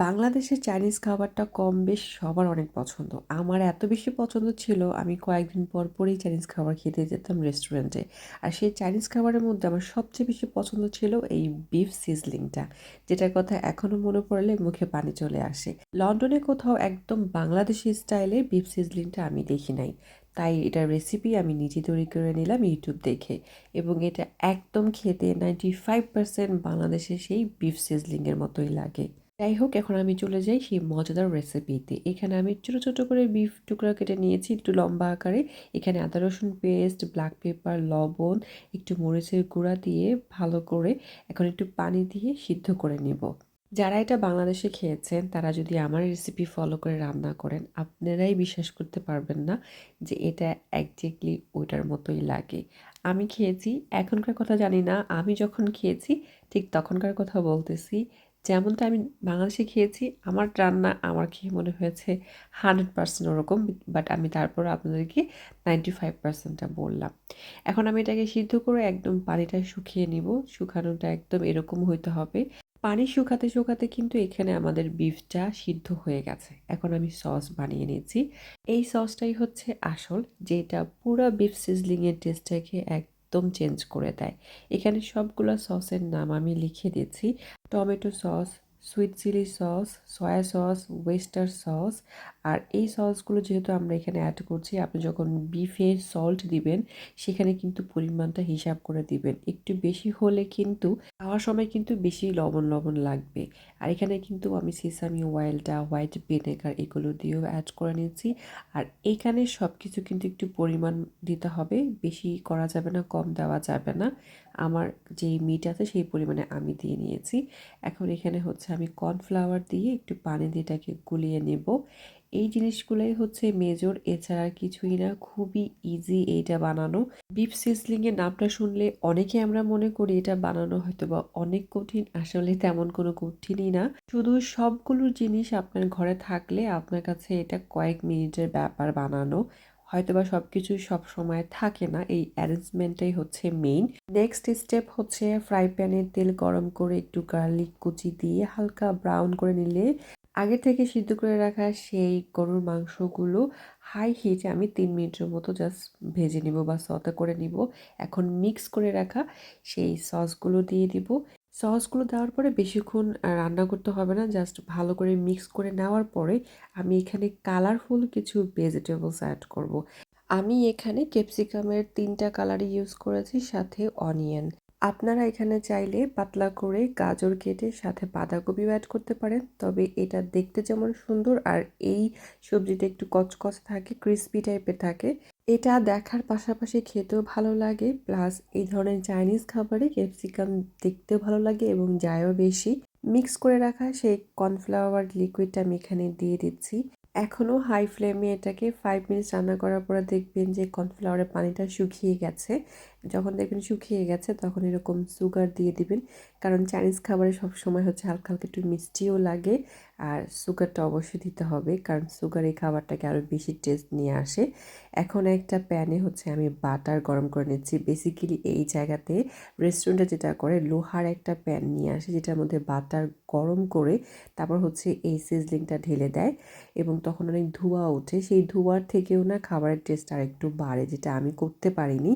বাংলাদেশের চাইনিজ খাবারটা কম বেশ সবার অনেক পছন্দ। আমার এত বেশি পছন্দ ছিল, আমি কয়েকদিন পর পরই চাইনিজ খাবার খেতে যেতাম রেস্টুরেন্টে আর সেই চাইনিজ খাবারের মধ্যে আমার সবচেয়ে বেশি পছন্দ ছিল এই বিফ সিজলিংটা যেটার কথা এখনও মনে পড়লে মুখে পানি চলে আসে। লন্ডনে কোথাও একদম বাংলাদেশি স্টাইলে বিফ সিজলিংটা আমি দেখি নাই। তাই এটার রেসিপি আমি নিজে তৈরি করে নিলাম ইউটিউব দেখে। এবং এটা একদম খেতে নাইনটি ফাইভ পার্সেন্ট বাংলাদেশের সেই বিফ সিজলিংয়ের মতোই লাগে। যাই হোক, এখন আমি চলে যাই সেই মজাদার রেসিপিতে এখানে আমি ছোটো ছোটো করে বিফ টুকরা কেটে নিয়েছি, একটু লম্বা আকারে। এখানে আদা, রসুন পেস্ট ব্ল্যাক পেপার লবণ, একটু মরিচের গুঁড়া দিয়ে ভালো করে এখন একটু পানি দিয়ে সিদ্ধ করে নিব। যারা এটা বাংলাদেশে খেয়েছেন, তারা যদি আমার রেসিপি ফলো করে রান্না করেন, আপনারাই বিশ্বাস করতে পারবেন না যে এটা একজ্যাক্টলি ওইটার মতোই লাগে। আমি খেয়েছি, এখনকার কথা জানি না, আমি যখন খেয়েছি, ঠিক তখনকার কথা বলতেছি যেমনটা আমি বাংলাদেশে খেয়েছি, আমার রান্না আমার খেয়ে মনে হয়েছে হান্ড্রেড পার্সেন্ট ওরকম বাট আমি তারপর আপনাদেরকে নাইনটি ফাইভ পার্সেন্টটা বললাম। এখন আমি এটাকে সিদ্ধ করে একদম পানিটা শুকিয়ে নিব, শুকানোটা একদম এরকম হইতে হবে। পানি শুকাতে শুকাতে কিন্তু এখানে আমাদের বিফটা সিদ্ধ হয়ে গেছে। এখন আমি সস বানিয়ে নিয়েছি। এই সসটাই হচ্ছে আসল, যেটা পুরো বিফ সিজলিংয়ের টেস্টটাকে একদম চেঞ্জ করে দেয়। এখানে সবগুলো সসের নাম আমি লিখে দিয়েছি। Tomato sauce sweet chilli sauce soya sauce oyster sauce আর এই সসগুলো যেহেতু আমরা এখানে অ্যাড করছি, আপনি যখন বিফে সল্ট দিবেন, সেখানে কিন্তু পরিমাণটা হিসাব করে দিবেন। একটু বেশি হলে কিন্তু খাওয়ার সময় কিন্তু বেশি লবণ লবণ লাগবে। আর এখানে কিন্তু আমি সিসামি অয়েলটা হোয়াইট ভিনেগার এগুলো দিয়েও অ্যাড করে নিয়েছি। আর এখানে সব কিছু কিন্তু একটু পরিমাণ দিতে হবে, বেশি করা যাবে না, কম দেওয়া যাবে না। আমার যেই মিট আছে সেই পরিমাণে আমি দিয়ে নিয়েছি। এখন এখানে হচ্ছে আমি কর্নফ্লাওয়ার দিয়ে একটু পানি দিয়ে এটাকে গুলিয়ে নেব। এই জিনিসগুলোই হচ্ছে মেজর এছাড়া কিছুই না, খুবই ইজি এইটা বানানো। বিফ সিজলিংয়ের নামটা শুনলে অনেকে আমরা মনে করি এটা বানানো হয়তো বা অনেক কঠিন, আসলে তেমন কোনো কঠিনই না। শুধু সবগুলো জিনিস আপনার ঘরে থাকলে আপনার কাছে এটা কয়েক মিনিটের ব্যাপার বানানো। হয়তোবা সব কিছু সব সময় থাকে না, এই অ্যারেঞ্জমেন্টটাই হচ্ছে মেইন নেক্সট স্টেপ হচ্ছে ফ্রাই প্যানে তেল গরম করে একটু গার্লিক কুচি দিয়ে হালকা ব্রাউন করে নিলে আগে থেকে সিদ্ধ করে রাখা সেই গরুর মাংসগুলো হাই হিটে আমি তিন মিনিটের মতো জাস্ট ভেজে নিব বা সতে করে নিব। এখন মিক্স করে রাখা সেই সসগুলো দিয়ে দিব। সসগুলো দেওয়ার পরে বেশিক্ষণ রান্না করতে হবে না। জাস্ট ভালো করে মিক্স করে নেওয়ার পরে আমি এখানে কালারফুল কিছু ভেজিটেবলস অ্যাড করব। আমি এখানে ক্যাপসিকামের তিনটা কালারই ইউজ করেছি, সাথে অনিয়ন। আপনারা এখানে চাইলে পাতলা করে গাজর কেটে সাথে বাঁধাকপিও অ্যাড করতে পারেন, তবে এটা দেখতে যেমন সুন্দর আর এই সবজিটা একটু কচকচ থাকে, ক্রিস্পি টাইপের থাকে। এটা দেখার পাশাপাশি খেতেও ভালো লাগে। প্লাস এই ধরনের চাইনিজ খাবারে ক্যাপসিকাম দেখতেও ভালো লাগে এবং যায়ও বেশি। মিক্স করে রাখা সেই কর্নফ্লাওয়ার লিকুইডটা আমি এখানে দিয়ে দিচ্ছি। এখনও হাই ফ্লেমে এটাকে ফাইভ মিনিটস রান্না করার পরে দেখবেন যে কর্নফ্লাওয়ারের পানিটা শুকিয়ে গেছে। যখন দেখবেন শুকিয়ে গেছে, তখন এরকম সুগার দিয়ে দিবেন। কারণ চাইনিজ খাবারে সব সময় হচ্ছে হালকা হালকা একটু মিষ্টিও লাগে আর সুগারটা অবশ্যই দিতে হবে। কারণ সুগার এই খাবারটাকে আরও বেশি টেস্ট নিয়ে আসে। এখন একটা প্যানে হচ্ছে আমি বাটার গরম করে নিচ্ছি। বেসিক্যালি এই জায়গাতে রেস্টুরেন্টে যেটা করে, লোহার একটা প্যান নিয়ে আসে, যেটার মধ্যে বাটার গরম করে তারপর হচ্ছে এই সিজলিংটা ঢেলে দেয় এবং তখন অনেক ধোঁয়া ওঠে। সেই ধোঁয়ার থেকেও না খাবারের টেস্ট আর একটু বাড়ে, যেটা আমি করতে পারিনি।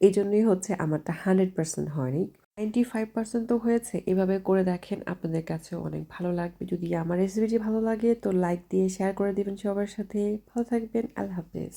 এই জন্যই হচ্ছে আমারটা হান্ড্রেড পার্সেন্ট হয়নি নাইনটি ফাইভ পার্সেন্ট তো হয়েছে। এভাবে করে দেখেন, আপনাদের কাছে অনেক ভালো লাগবে। যদি আমার রেসিপিটি ভালো লাগে তো লাইক দিয়ে শেয়ার করে দেবেন সবার সাথে। ভালো থাকবেন, আল্লাহ হাফেজ।